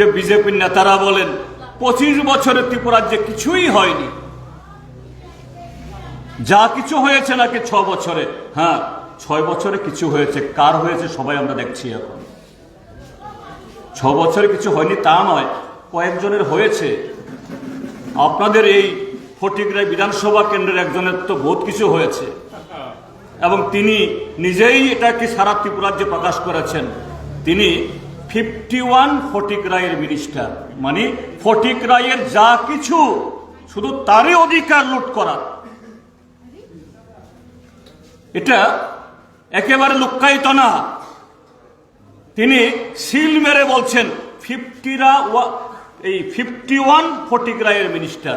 যে বিজেপির নেতারা বলেন, পঁচিশ বছরে ত্রিপুরাজ্যে কিছুই হয়নি। যা কিছু হয়েছে নাকি ছ বছরে? হ্যাঁ ছয় বছরে কিছু হয়েছে। কার হয়েছে সবাই আমরা দেখছি এখন। ছ বছরে কিছু হয়নি তা নয়, কয়েকজনের হয়েছে। আপনাদের এই ফটিকরাই বিধানসভা কেন্দ্রের একজনের তো বহুত কিছু হয়েছে। এবং তিনি নিজেই এটাকে সারা ত্রিপুরাজ্যে প্রকাশ করেছেন। তিনি ফিফটি ওয়ান ফটিক রায়ের মিনিস্টার মানে ফটিক রায়ের যা কিছু, শুধু তারই অধিকার লুট করার এটা একেবারে লুক্কায়িত না। তিনি সিল মেরে বলছেন, ফিফটিরা এই ফিফটি ওয়ান ফটিক রায়ের মিনিস্টার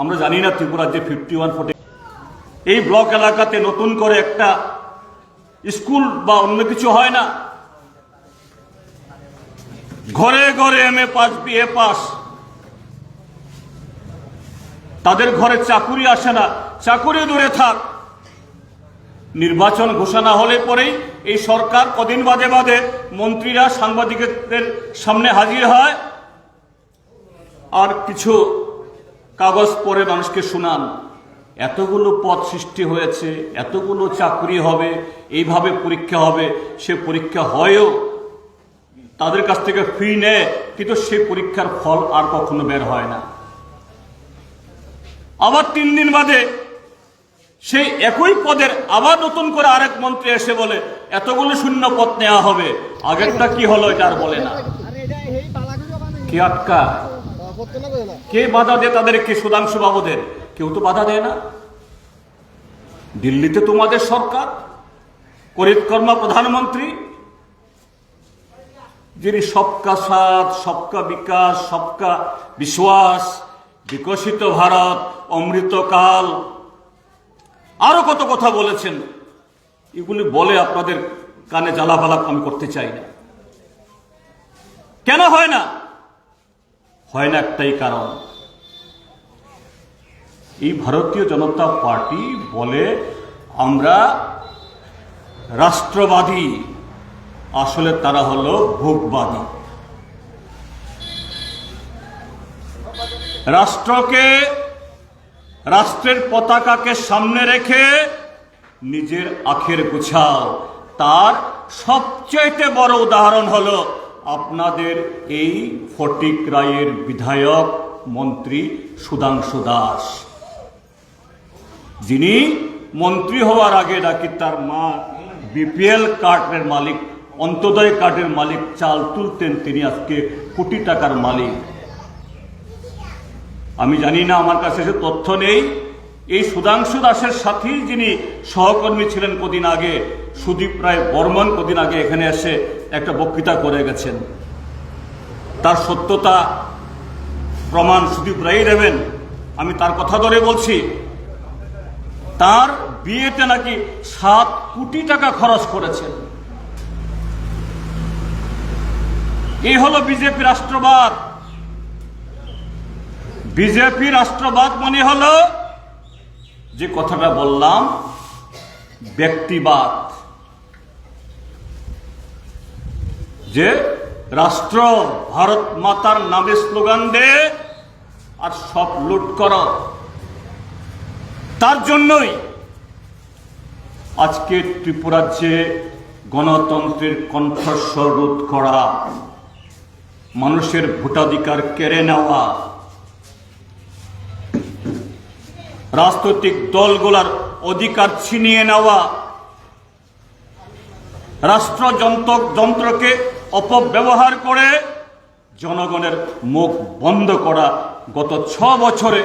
আমরা জানি না ত্রিপুরার যে ফিফটি ওয়ান ফটিক এই ব্লক এলাকাতে নতুন করে একটা স্কুল বা অন্য কিছু হয় না। ঘরে ঘরে M A pass B A pass. তাদের ঘরে চাকুরি আসে না। চাকুরি দূরে থাক। নির্বাচন ঘোষণা হলে পরেই এই সরকার কদিন বাদে বাদে মন্ত্রীরা সাংবাদিকদের সামনে হাজির হয়। আর কিছু কাগজ পরে মানুষকে শুনান। এতগুলো পদ সৃষ্টি হয়েছে, এতগুলো চাকরি হবে, এইভাবে পরীক্ষা হবে, সে পরীক্ষা হয়ও। তাদের কাছ থেকে ফি নেয় কিন্তু সে পরীক্ষার ফল আর কখনো বের হয় না। আবার তিন দিন বাদে সেই একই পদের আবার নতুন করে আরেক মন্ত্রী এসে বলে, এতগুলো শূন্য পদ নেওয়া হবে। আগেরটা কি হলো এটা আর বলে না। কি আটকা? কে বাধা দেয় তাদেরকে সুধাংশু বাবুদের? কেউ তো বাধা দেয় না। দিল্লিতে তোমাদের সরকার করিত কর্মা প্রধানমন্ত্রী যিনি সবকা সাথ, সবকা বিকাশ, সবকা বিশ্বাস, বিকশিত ভারত, অমৃতকাল। আরও কত কথা বলেছেন। এগুলি বলে আপনাদের কানে জ্বালাপালাপ আমি করতে চাই না। কেন হয় না? হয় না একটাই কারণ। এই ভারতীয় জনতা পার্টি বলে আমরা রাষ্ট্রবাদী। আসলে তারা হলো ভোগবাদী। রাষ্ট্রকে, রাষ্ট্রের পতাকাকে সামনে রেখে নিজের আখের গুছাও। তার সবচেয়ে বড় উদাহরণ হলো আপনাদের এই ফটিক রায়ের বিধায়ক মন্ত্রী সুধাংশু দাস। যিনি মন্ত্রী হওয়ার আগে নাকি তার মা বিপিএল কার্ডের মালিক অন্তোদয় কার্ডের মালিক চাল তুলতেন তিনি আজকে কোটি টাকার মালিক। আমি জানি না আমার কাছে সে তথ্য নেই। এই সুধাংশু দাসের সাথেই যিনি সহকর্মী ছিলেন কদিন আগে, সুদীপ রায় বর্মন কদিন আগে এখানে এসে একটা বক্তৃতা করে গেছেন। তার সত্যতা প্রমাণ সুদীপ রায় দেবেন। আমি তার কথা ধরে বলছি, তার বিয়েতে নাকি সাত কোটি টাকা খরচ করেছেন। এই হলো বিজেপি রাষ্ট্রবাদ। বিজেপি রাষ্ট্রবাদ মনে হলো যে কথাটা বললাম, ব্যক্তিবাদ। যে রাষ্ট্র ভারত মাতার নামে স্লোগান দে আর সব লুট কর। তার জন্যই আজকে ত্রিপুরাজ্যে গণতন্ত্রের কণ্ঠস্বর রোধ করা মানুষের ভোটাধিকার কেড়ে নেওয়া। রাজনৈতিক দলগুলার অধিকার ছিনিয়ে নেওয়া। রাষ্ট্রযন্ত্র যন্ত্রকে অপব্যবহার করে জনগণের মুখ বন্ধ করা গত ছ বছরে